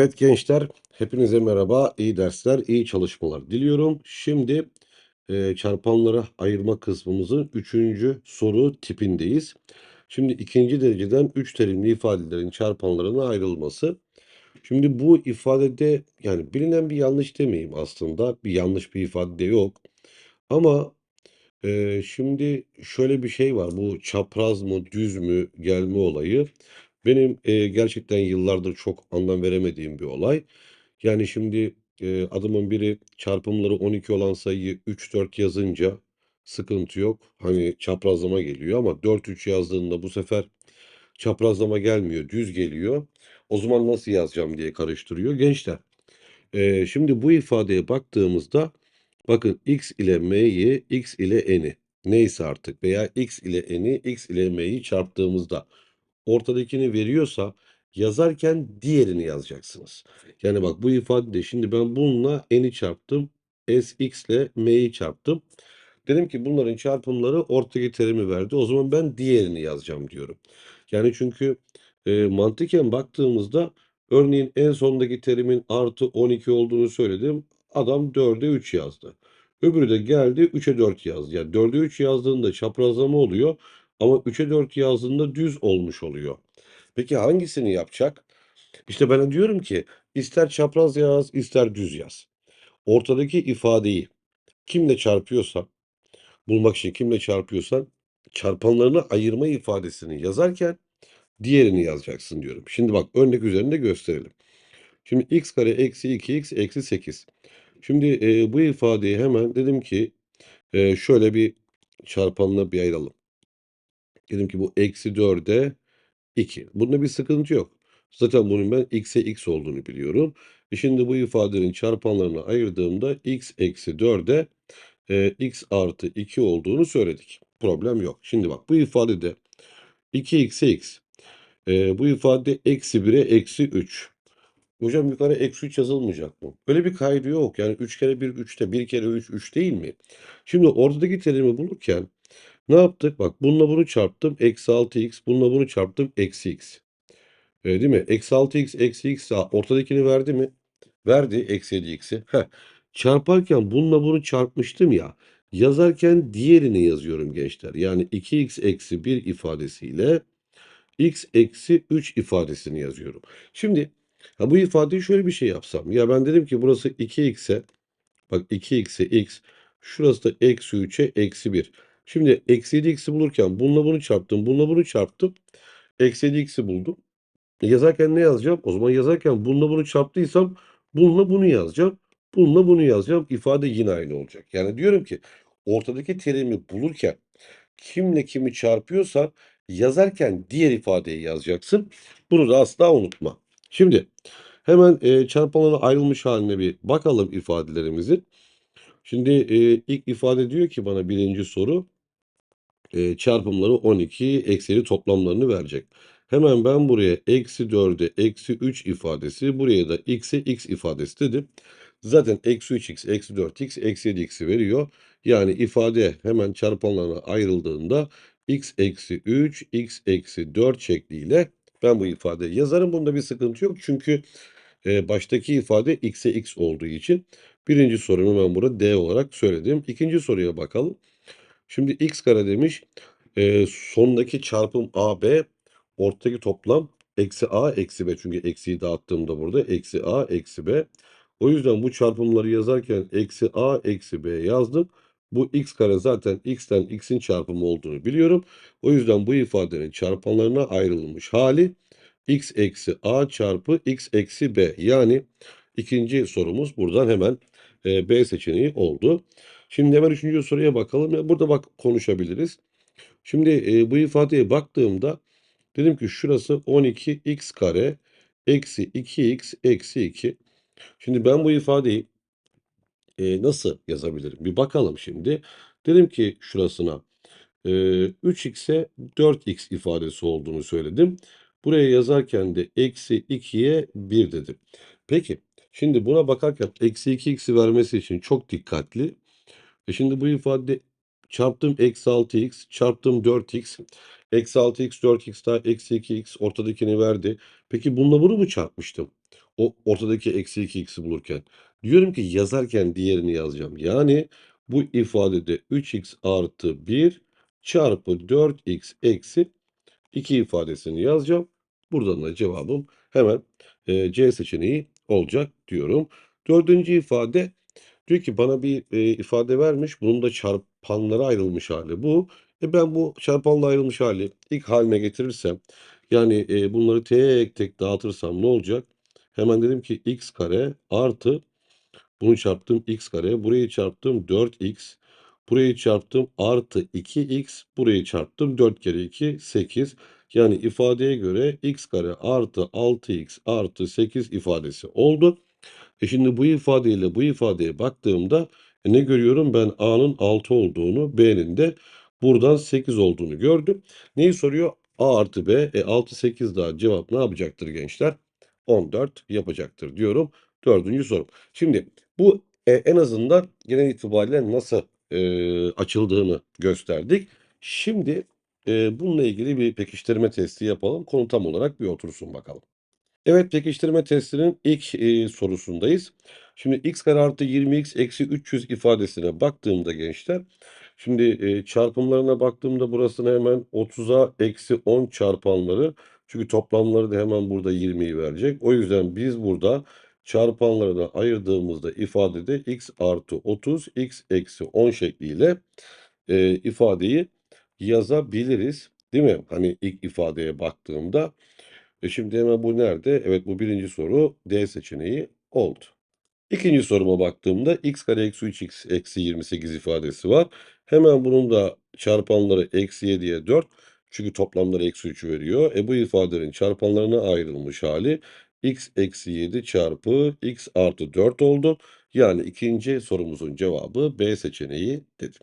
Evet gençler, hepinize merhaba, iyi dersler, iyi çalışmalar diliyorum. Şimdi e, çarpanlara ayırma kısmımızın üçüncü soru tipindeyiz. Şimdi ikinci dereceden üç terimli ifadelerin çarpanlarına ayrılması. Şimdi bu ifadede yani bilinen bir yanlış demeyeyim aslında, bir yanlış bir ifade de yok. Ama e, şimdi şöyle bir şey var, bu çapraz mı düz mü gelme olayı. Benim e, gerçekten yıllardır çok anlam veremediğim bir olay. Yani şimdi e, adamın biri çarpımları 12 olan sayıyı 3-4 yazınca sıkıntı yok. Hani çaprazlama geliyor ama 4-3 yazdığında bu sefer çaprazlama gelmiyor, düz geliyor. O zaman nasıl yazacağım diye karıştırıyor. Gençler, e, şimdi bu ifadeye baktığımızda bakın x ile m'yi, x ile n'i neyse artık veya x ile n'i, x ile m'yi çarptığımızda ortadakini veriyorsa yazarken diğerini yazacaksınız. Yani bak bu ifadede şimdi ben bununla n'i çarptım. sx ile m'yi çarptım. Dedim ki bunların çarpımları ortadaki terimi verdi. O zaman ben diğerini yazacağım diyorum. Yani çünkü e, mantıken baktığımızda örneğin en sondaki terimin artı 12 olduğunu söyledim. Adam 4'e 3 yazdı. Öbürü de geldi 3'e 4 yazdı. Yani 4'e 3 yazdığında çaprazlama oluyor. Ama 3'e 4 yazdığında düz olmuş oluyor. Peki hangisini yapacak? İşte ben diyorum ki ister çapraz yaz, ister düz yaz. Ortadaki ifadeyi kimle çarpıyorsan, bulmak için kimle çarpıyorsan çarpanlarına ayırma ifadesini yazarken diğerini yazacaksın diyorum. Şimdi bak örnek üzerinde gösterelim. Şimdi x kare eksi 2x eksi 8. Şimdi e, bu ifadeyi hemen dedim ki e, şöyle bir çarpanla bir ayıralım. Dedim ki bu eksi 4'e 2. Bunda bir sıkıntı yok. Zaten bunun ben x'e x olduğunu biliyorum. E şimdi bu ifadenin çarpanlarına ayırdığımda x eksi 4'e e, x artı 2 olduğunu söyledik. Problem yok. Şimdi bak bu ifadede 2x'e x. E, bu ifade eksi 1'e eksi 3. Hocam yukarı eksi 3 yazılmayacak mı? Öyle bir kaydı yok. Yani 3 kere 1 3'te 1 kere 3 3 değil mi? Şimdi ortadaki terimi bulurken ne yaptık? Bak bununla bunu çarptım. Eksi 6x. Bununla bunu çarptım. Eksi x. E, değil mi? Eksi 6x eksi x ortadakini verdi mi? Verdi. Eksi 7x'i. Heh. Çarparken bununla bunu çarpmıştım ya. Yazarken diğerini yazıyorum gençler. Yani 2x eksi 1 ifadesiyle x eksi 3 ifadesini yazıyorum. Şimdi ha bu ifadeyi şöyle bir şey yapsam. Ya ben dedim ki burası 2x'e bak 2x'e x şurası da eksi 3'e eksi 1. Şimdi eksi 7x'i bulurken bununla bunu çarptım. Bununla bunu çarptım. Eksi 7x'i buldum. E, yazarken ne yazacağım? O zaman yazarken bununla bunu çarptıysam bununla bunu yazacağım. Bununla bunu yazacağım. İfade yine aynı olacak. Yani diyorum ki ortadaki terimi bulurken kimle kimi çarpıyorsan yazarken diğer ifadeyi yazacaksın. Bunu da asla unutma. Şimdi hemen e, çarpanlara ayrılmış haline bir bakalım ifadelerimizin. Şimdi e, ilk ifade diyor ki bana birinci soru e, çarpımları 12 eksili toplamlarını verecek. Hemen ben buraya eksi 4'e eksi 3 ifadesi buraya da x'e x ifadesi dedim. Zaten eksi 3x eksi 4x eksi 7x'i veriyor. Yani ifade hemen çarpanlarına ayrıldığında x eksi 3 x eksi 4 şekliyle ben bu ifadeyi yazarım. Bunda bir sıkıntı yok. Çünkü e, baştaki ifade x'e x olduğu için birinci sorunu ben burada d olarak söyledim. İkinci soruya bakalım. Şimdi x kare demiş. E, sondaki çarpım ab ortadaki toplam eksi a eksi b. Çünkü eksiyi dağıttığımda burada eksi a eksi b. O yüzden bu çarpımları yazarken eksi a eksi b yazdım. Bu x kare zaten x'ten x'in çarpımı olduğunu biliyorum. O yüzden bu ifadenin çarpanlarına ayrılmış hali x eksi a çarpı x eksi b. Yani ikinci sorumuz buradan hemen e, b seçeneği oldu. Şimdi hemen üçüncü soruya bakalım. Burada bak konuşabiliriz. Şimdi e, bu ifadeye baktığımda dedim ki şurası 12x kare eksi 2x eksi 2. Şimdi ben bu ifadeyi e, nasıl yazabilirim? Bir bakalım şimdi. Dedim ki şurasına e, 3x'e 4x ifadesi olduğunu söyledim. Buraya yazarken de eksi 2'ye 1 dedim. Peki şimdi buna bakarken eksi 2x'i vermesi için çok dikkatli. E şimdi bu ifade çarptım eksi 6x çarptım 4x. Eksi 6x 4x daha eksi 2x ortadakini verdi. Peki bununla bunu mu çarpmıştım? O ortadaki eksi 2x'i bulurken. Diyorum ki yazarken diğerini yazacağım. Yani bu ifadede 3x artı 1 çarpı 4x eksi 2 ifadesini yazacağım. Buradan da cevabım hemen e, C seçeneği olacak diyorum. Dördüncü ifade diyor ki bana bir e, ifade vermiş. Bunun da çarpanlara ayrılmış hali bu. E ben bu çarpanla ayrılmış hali ilk haline getirirsem yani e, bunları tek tek dağıtırsam ne olacak? Hemen dedim ki x kare artı bunu çarptım x kare. Burayı çarptım 4x. Burayı çarptım artı 2x. Burayı çarptım 4 kere 2 8. Yani ifadeye göre x kare artı 6x artı 8 ifadesi oldu. E şimdi bu ifadeyle bu ifadeye baktığımda e ne görüyorum? Ben A'nın 6 olduğunu, B'nin de buradan 8 olduğunu gördüm. Neyi soruyor? A artı B. E 6, 8 daha cevap ne yapacaktır gençler? 14 yapacaktır diyorum. Dördüncü sorum. Şimdi bu e, en azından genel itibariyle nasıl e, açıldığını gösterdik. Şimdi e, bununla ilgili bir pekiştirme testi yapalım. Konu tam olarak bir otursun bakalım. Evet, pekiştirme testinin ilk e, sorusundayız. Şimdi x kare artı 20x eksi 300 ifadesine baktığımda gençler, şimdi e, çarpımlarına baktığımda burasını hemen 30'a eksi 10 çarpanları, çünkü toplamları da hemen burada 20'yi verecek. O yüzden biz burada çarpanlarına ayırdığımızda ifadede x artı 30, x eksi 10 şekliyle e, ifadeyi yazabiliriz. Değil mi? Hani ilk ifadeye baktığımda. E şimdi hemen bu nerede? Evet bu birinci soru D seçeneği oldu. İkinci soruma baktığımda x kare eksi 3x eksi 28 ifadesi var. Hemen bunun da çarpanları eksi 7'ye 4. Çünkü toplamları eksi 3'ü veriyor. E bu ifadenin çarpanlarına ayrılmış hali x eksi 7 çarpı x artı 4 oldu. Yani ikinci sorumuzun cevabı B seçeneği dedim.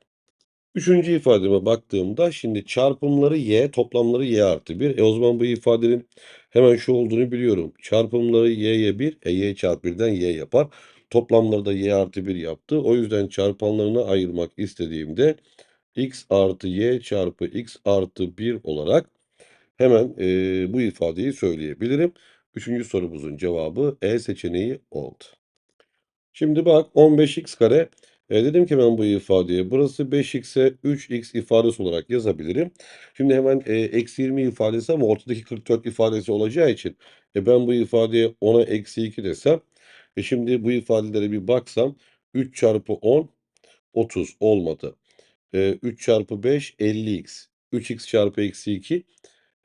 Üçüncü ifademe baktığımda şimdi çarpımları y, toplamları y artı 1. E o zaman bu ifadenin hemen şu olduğunu biliyorum. Çarpımları y'ye 1, e y çarpı 1'den y yapar. Toplamları da y artı 1 yaptı. O yüzden çarpanlarına ayırmak istediğimde x artı y çarpı x artı 1 olarak hemen e, bu ifadeyi söyleyebilirim. Üçüncü sorumuzun cevabı E seçeneği oldu. Şimdi bak 15x kare. E, dedim ki ben bu ifadeye burası 5x'e 3x ifadesi olarak yazabilirim. Şimdi hemen e, eksi 20 ifadesi ama ortadaki 44 ifadesi olacağı için e, ben bu ifadeye 10'a eksi 2 desem. E, şimdi bu ifadelere bir baksam 3 çarpı 10 30 olmadı. E, 3 çarpı 5 50x. 3x çarpı eksi 2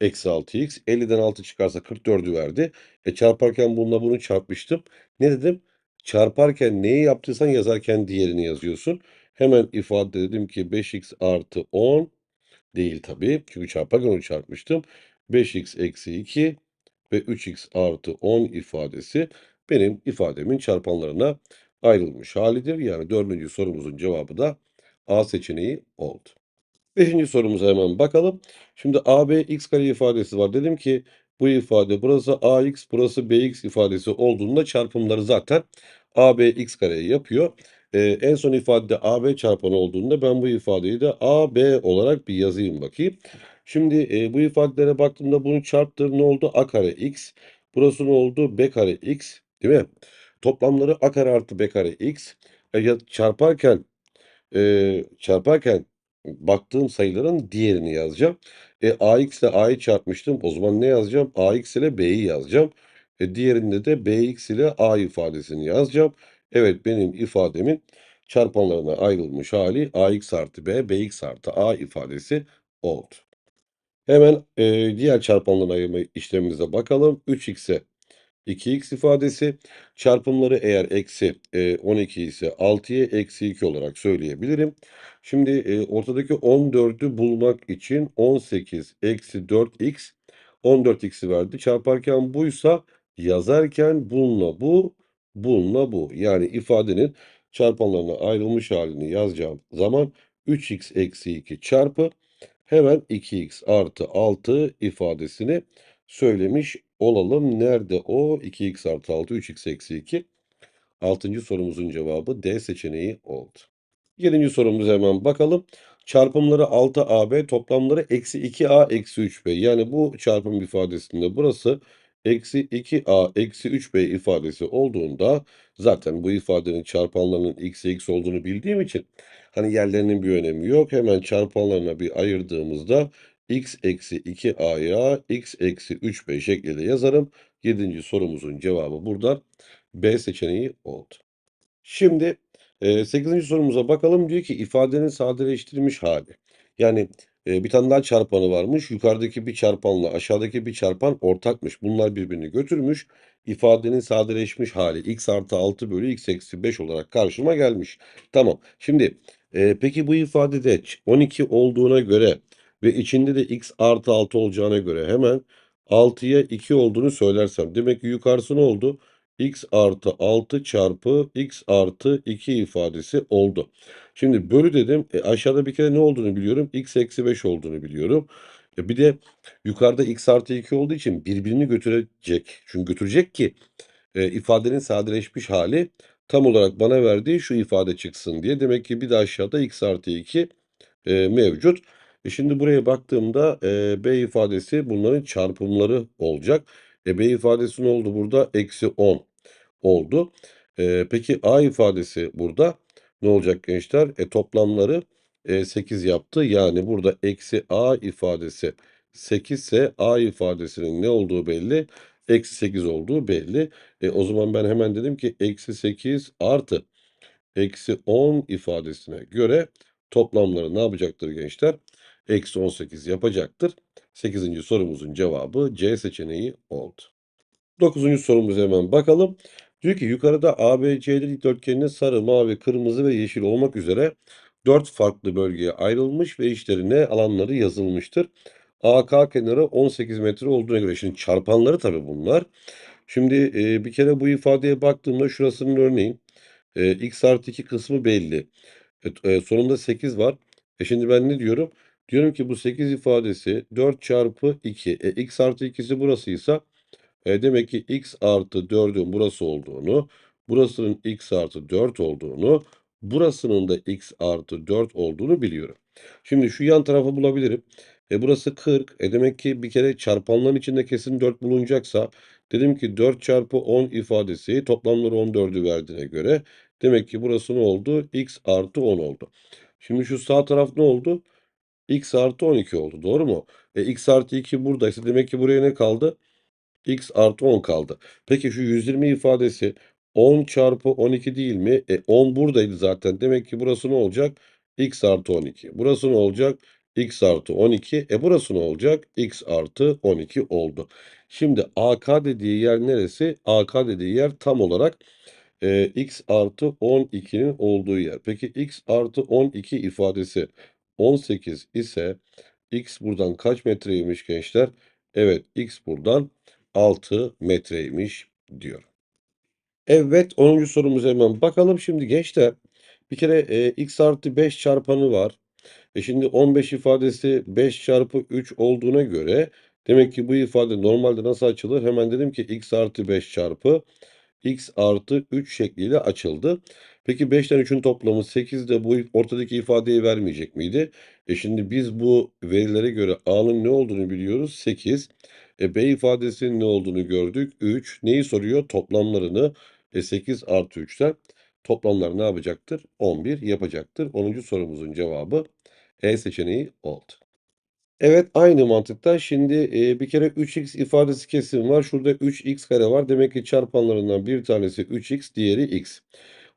eksi 6x. 50'den 6 çıkarsa 44'ü verdi. E çarparken bununla bunu çarpmıştım. Ne dedim? Çarparken neyi yaptıysan yazarken diğerini yazıyorsun. Hemen ifade dedim ki 5x artı 10 değil tabii. Çünkü çarparken onu çarpmıştım. 5x eksi 2 ve 3x artı 10 ifadesi benim ifademin çarpanlarına ayrılmış halidir. Yani dördüncü sorumuzun cevabı da A seçeneği oldu. Beşinci sorumuza hemen bakalım. Şimdi AB x kare ifadesi var. Dedim ki bu ifade burası AX burası BX ifadesi olduğunda çarpımları zaten AB x kareyi yapıyor. Ee, en son ifadede AB çarpanı olduğunda ben bu ifadeyi de AB olarak bir yazayım bakayım. Şimdi e, bu ifadelere baktığımda bunu çarptır ne oldu? A kare x. Burası ne oldu? B kare x. Değil mi? Toplamları A kare artı B kare x. E, ya çarparken e, çarparken baktığım sayıların diğerini yazacağım. E, AX ile A'yı çarpmıştım. O zaman ne yazacağım? AX ile B'yi yazacağım. E, diğerinde de BX ile A ifadesini yazacağım. Evet benim ifademin çarpanlarına ayrılmış hali AX artı B, BX artı A ifadesi oldu. Hemen e, diğer çarpanlarına ayırma işlemimize bakalım. 3x'e 2x ifadesi çarpımları eğer eksi e, 12 ise 6'ya eksi 2 olarak söyleyebilirim. Şimdi e, ortadaki 14'ü bulmak için 18 eksi 4x 14x'i verdi. Çarparken buysa yazarken bununla bu bununla bu. Yani ifadenin çarpanlarına ayrılmış halini yazacağım zaman 3x eksi 2 çarpı hemen 2x artı 6 ifadesini söylemiş olalım. Nerede o? 2x artı 6, 3x eksi 2. Altıncı sorumuzun cevabı D seçeneği oldu. Yedinci sorumuza hemen bakalım. Çarpımları 6AB, toplamları eksi 2A eksi 3B. Yani bu çarpım ifadesinde burası eksi 2a eksi 3b ifadesi olduğunda zaten bu ifadenin çarpanlarının x x olduğunu bildiğim için hani yerlerinin bir önemi yok. Hemen çarpanlarına bir ayırdığımızda x eksi 2a'ya x eksi 3b şeklinde yazarım. 7. sorumuzun cevabı burada B seçeneği oldu. Şimdi e, 8. sorumuza bakalım. Diyor ki ifadenin sadeleştirilmiş hali. Yani e, bir tane daha çarpanı varmış. Yukarıdaki bir çarpanla aşağıdaki bir çarpan ortakmış. Bunlar birbirini götürmüş. İfadenin sadeleşmiş hali x artı 6 bölü x eksi 5 olarak karşıma gelmiş. Tamam. Şimdi e, peki bu ifadede 12 olduğuna göre ve içinde de x artı 6 olacağına göre hemen 6'ya 2 olduğunu söylersem. Demek ki yukarısı ne oldu? x artı 6 çarpı x artı 2 ifadesi oldu. Şimdi bölü dedim. E, aşağıda bir kere ne olduğunu biliyorum. x eksi 5 olduğunu biliyorum. E, bir de yukarıda x artı 2 olduğu için birbirini götürecek. Çünkü götürecek ki e, ifadenin sadeleşmiş hali tam olarak bana verdiği şu ifade çıksın diye. Demek ki bir de aşağıda x artı 2 e, mevcut. E şimdi buraya baktığımda e, b ifadesi bunların çarpımları olacak. E, b ifadesi ne oldu burada? Eksi 10 oldu. E, peki a ifadesi burada ne olacak gençler? E, toplamları e, 8 yaptı. Yani burada eksi a ifadesi 8 ise a ifadesinin ne olduğu belli. Eksi 8 olduğu belli. E, o zaman ben hemen dedim ki eksi 8 artı eksi 10 ifadesine göre toplamları ne yapacaktır gençler? Eksi 18 yapacaktır. 8. sorumuzun cevabı C seçeneği oldu. 9. sorumuza hemen bakalım. Diyor ki yukarıda ABC'li dikdörtgeninin sarı, mavi, kırmızı ve yeşil olmak üzere 4 farklı bölgeye ayrılmış ve işlerine alanları yazılmıştır. AK kenarı 18 metre olduğuna göre şimdi çarpanları tabii bunlar. Şimdi e, bir kere bu ifadeye baktığımda şurasının örneğin e, x artı 2 kısmı belli. E, e, sonunda 8 var. E şimdi ben ne diyorum? Diyorum ki bu 8 ifadesi 4 çarpı 2. E, x artı 2'si burasıysa e, demek ki x artı 4'ün burası olduğunu, burasının x artı 4 olduğunu, burasının da x artı 4 olduğunu biliyorum. Şimdi şu yan tarafı bulabilirim. E burası 40. E demek ki bir kere çarpanların içinde kesin 4 bulunacaksa dedim ki 4 çarpı 10 ifadesi toplamları 14'ü verdiğine göre demek ki burası ne oldu? x artı 10 oldu. Şimdi şu sağ taraf ne oldu? X artı 12 oldu. Doğru mu? E x artı 2 buradaysa demek ki buraya ne kaldı? x artı 10 kaldı. Peki şu 120 ifadesi 10 çarpı 12 değil mi? E 10 buradaydı zaten. Demek ki burası ne olacak? x artı 12. Burası ne olacak? x artı 12. E burası ne olacak? x artı 12 oldu. Şimdi AK dediği yer neresi? AK dediği yer tam olarak e, x artı 12'nin olduğu yer. Peki x artı 12 ifadesi 18 ise x buradan kaç metreymiş gençler? Evet x buradan 6 metreymiş diyor. Evet 10. sorumuza hemen bakalım. Şimdi gençler bir kere e, x artı 5 çarpanı var. E şimdi 15 ifadesi 5 çarpı 3 olduğuna göre demek ki bu ifade normalde nasıl açılır? Hemen dedim ki x artı 5 çarpı x artı 3 şekliyle açıldı. Peki 5'ten 3'ün toplamı 8 de bu ortadaki ifadeyi vermeyecek miydi? E şimdi biz bu verilere göre a'nın ne olduğunu biliyoruz. 8. E b ifadesinin ne olduğunu gördük. 3. Neyi soruyor? Toplamlarını. E 8 artı 3'ten toplamlar ne yapacaktır? 11 yapacaktır. 10. sorumuzun cevabı E seçeneği oldu. Evet aynı mantıktan şimdi e, bir kere 3x ifadesi kesim var. Şurada 3x kare var. Demek ki çarpanlarından bir tanesi 3x diğeri x.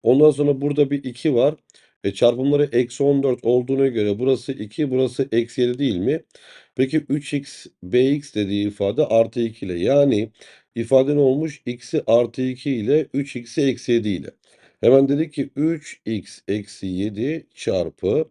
Ondan sonra burada bir 2 var. E, çarpımları eksi 14 olduğuna göre burası 2 burası eksi 7 değil mi? Peki 3x bx dediği ifade artı 2 ile yani ifade ne olmuş? x'i artı 2 ile 3x'i eksi 7 ile. Hemen dedik ki 3x eksi 7 çarpı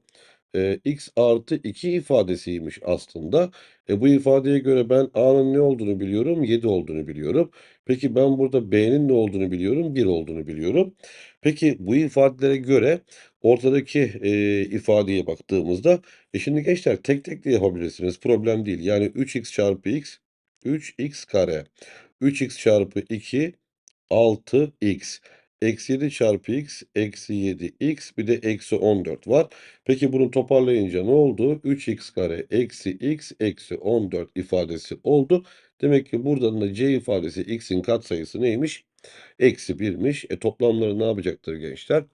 e, x artı 2 ifadesiymiş aslında. E, bu ifadeye göre ben a'nın ne olduğunu biliyorum? 7 olduğunu biliyorum. Peki ben burada b'nin ne olduğunu biliyorum? 1 olduğunu biliyorum. Peki bu ifadelere göre ortadaki e, ifadeye baktığımızda e şimdi gençler tek tek de yapabilirsiniz. Problem değil. Yani 3x çarpı x 3x kare. 3x çarpı 2 6x. Eksi 7 çarpı x eksi 7x bir de eksi 14 var. Peki bunu toparlayınca ne oldu? 3x kare eksi x eksi 14 ifadesi oldu. Demek ki buradan da c ifadesi x'in katsayısı neymiş? Eksi 1'miş. E toplamları ne yapacaktır gençler?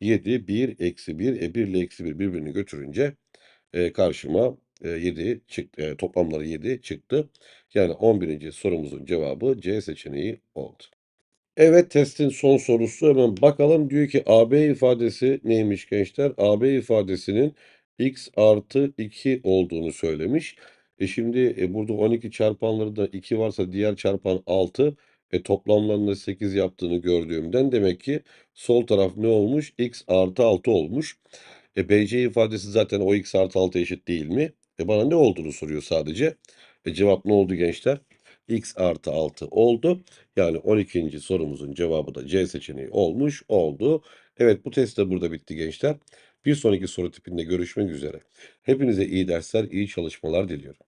7, 1, eksi 1. E 1 ile eksi 1 birbirini götürünce e, karşıma e, 7 çıktı. E, toplamları 7 çıktı. Yani 11. sorumuzun cevabı C seçeneği oldu. Evet testin son sorusu hemen bakalım. Diyor ki AB ifadesi neymiş gençler? AB ifadesinin x artı 2 olduğunu söylemiş. E şimdi e, burada 12 çarpanları da 2 varsa diğer çarpan 6. E toplamlarında 8 yaptığını gördüğümden demek ki sol taraf ne olmuş? x artı 6 olmuş. E BC ifadesi zaten o x artı 6 eşit değil mi? E bana ne olduğunu soruyor sadece. E cevap ne oldu gençler? X artı 6 oldu. Yani 12. sorumuzun cevabı da C seçeneği olmuş oldu. Evet bu test de burada bitti gençler. Bir sonraki soru tipinde görüşmek üzere. Hepinize iyi dersler, iyi çalışmalar diliyorum.